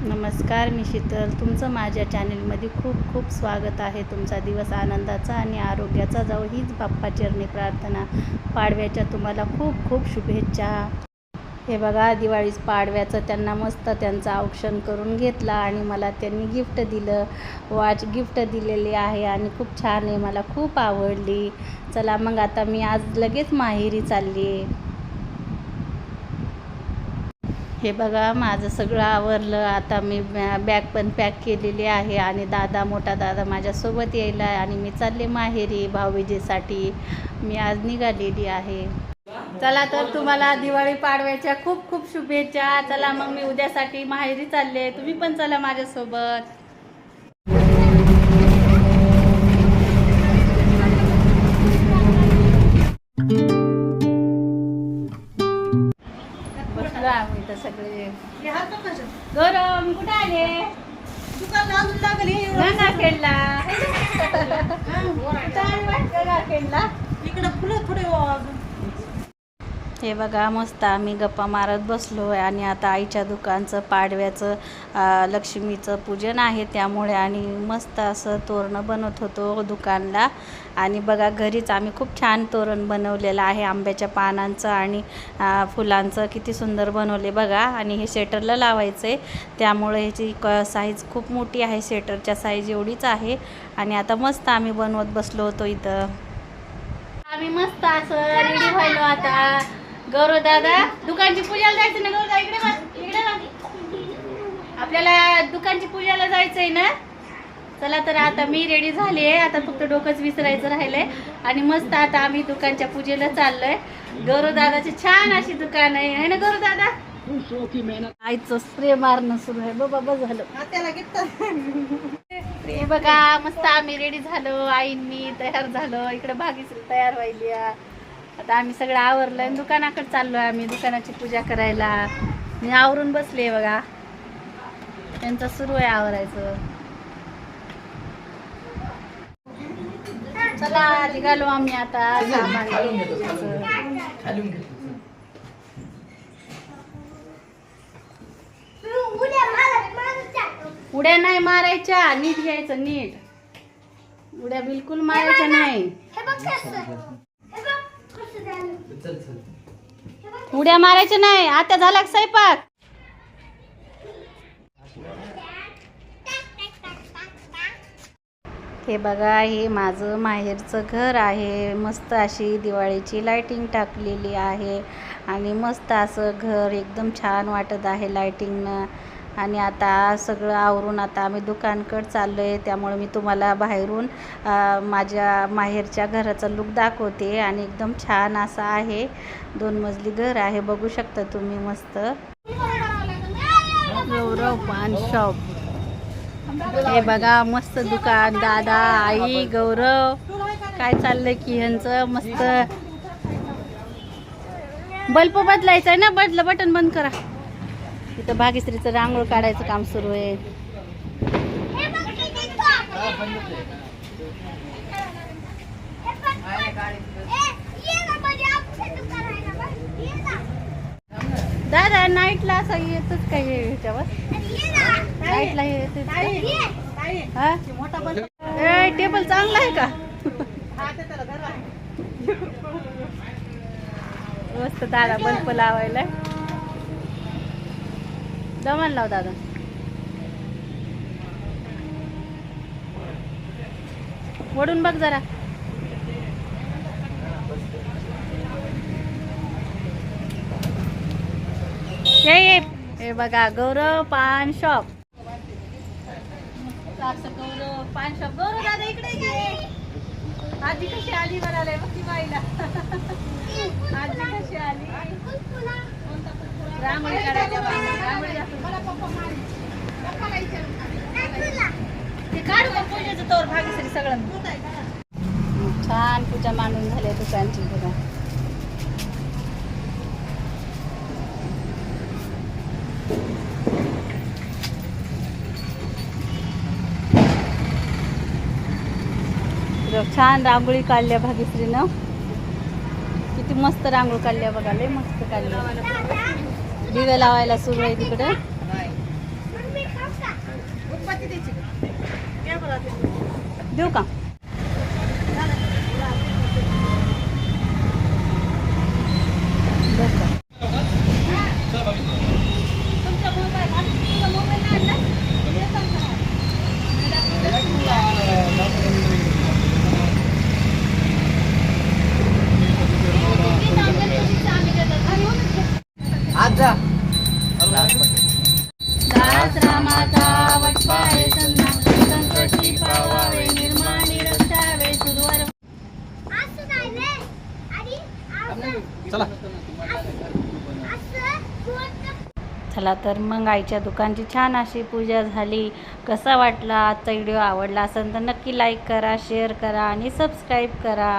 नमस्कार मी शीतल. तुमचं माझ्या चॅनेलमध्ये खूप खूप स्वागत आहे. तुमचा दिवस आनंदाचा आणि आरोग्याचा जाऊ हीच बाप्पा चरणी प्रार्थना. पाडव्याच्या तुम्हाला खूप खूप शुभेच्छा. हे बघा दिवाळीस पाडव्याचं त्यांना मस्त त्यांचं औक्षण करून घेतलं आणि मला त्यांनी गिफ्ट दिलं. वॉच गिफ्ट दिलेली आहे आणि खूप छान आहे. मला खूप आवडली. चला मग आता मी आज लगेच माहेरी चालली आहे हे बघा माझं सगळं आवरलं. आता मी बॅ- बॅग पण पॅक केलेली आहे आणि दादा मोठा दादा माझ्यासोबत यायला आणि मी चालले माहेरी भाऊबीजेसाठी. मी आज निघालेली आहे. चला तर तुम्हाला दिवाळी पाडव्याच्या खूप खूप शुभेच्छा. चला मग मी उद्यासाठी माहेरी चालले. तुम्ही पण चला माझ्यासोबत. thank you तर सगळे. गौरव कुठे आले? गंगाखेडला गंगाखेडला इकडे फुलं थोडे हे बघा मस्त आम्ही गप्पा मारत बसलो आहे आणि आता आईच्या दुकानचं पाडव्याचं लक्ष्मीचं पूजन आहे त्यामुळे आणि मस्त असं तोरणं बनवत होतो दुकानला. आणि बघा घरीच आम्ही खूप छान तोरण बनवलेलं आहे आंब्याच्या पानांचं आणि फुलांचं. किती सुंदर बनवले बघा. आणि हे शेटरला लावायचं आहे त्यामुळे ह्याची क साईज खूप मोठी आहे शेटरच्या साईज एवढीच आहे. आणि आता मस्त आम्ही बनवत बसलो होतो इथं. आम्ही मस्त असं रेडी व्हायलो आता. गौरव दादा दुकानची पूजाला जायचं ना? गौरव इकडे बस इकडे बस. आपल्याला दुकानची पूजाला जायचंय ना? चला तर आता मी रेडी झाली आहे आता फक्त डोकंच विसरायचं राहिलंय. आणि मस्त आता आम्ही दुकानच्या पूजेला चाललोय. गौरव दादाची छान अशी दुकान आहे. है ना गौरव दादा? आईचं स्प्रे मारणं सुरू आहे. बाबा बस झालं. हे बघा मस्त आम्ही रेडी झालो. आईन मी तयार झालो. इकडे भागीश्री तयार व्हायली. आता आम्ही सगळं आवरलं आणि दुकानाकडे चाललोय आम्ही दुकानाची पूजा करायला. मी आवरून बसले बघा. त्यांचं सुरू आहे आवरायचं. चला निघालो आम्ही आता सामान. उड्या नाही मारायच्या नीट घ्यायचं नीट. उड्या बिलकुल मारायच्या नाही. उड्या मारायच्या नाही. आता झाला का स्वयंपाक? हे बघा हे माझं माहेरचं घर आहे. मस्त अशी दिवाळीची लाईटिंग टाकलेली आहे. आणि मस्त असं घर एकदम छान वाटत आहे लाईटिंगनं आणि आता सगळं आवरून आता आम्ही दुकानकड चाललो आहे त्यामुळे मी तुम्हाला बाहेरून माझ्या माहेरच्या घराचा लुक दाखवते आणि एकदम छान असा आहे. दोन मजली घर आहे बघू शकता तुम्ही मस्त. गौरव पान शॉप हे बघा मस्त दुकान. दादा आई गौरव. काय चाललंय की ह्यांचं? मस्त. बल्ब बदलायचं आहे ना? बदल बटन बंद करा. इथं भागीश्रीचं रांगोळ काढायचं काम सुरू आहे. दादा नाईटला असं येतच काय ह्याच्यावर? नाईटला हे येतच हा? टेबल चांगला आहे का? मस्त दादा बल्ब लावायला जमान लाव दादा वडून बघ जरा. ये ये. हे बघा गौरव पान शॉप. गौरव पान शॉप. गौरव दादा इकडे ये. आजी कशी आली म्हणाले बघ ती बाईला. आजी कशी आली? रांगोळी बाईला. रांगोळी दाखव. ते काढू का पूजेचं तोर भागीसरी सगळं छान पूजा मांडून झाली आहे दुकानची बघा. छान रांगोळी काढल्या भाग्यश्रीनं किती मस्त रांगोळी काढल्या बघा लय मस्त काढल्या. दिवे लावायला सुरू आहे तिकडं. देऊ का चला तर मग आईच्या दुकानची छान अशी पूजा झाली. कसा वाटला आजचा व्हिडिओ आवडला असेल तर नक्की लाईक करा शेअर करा आणि सबस्क्राईब करा.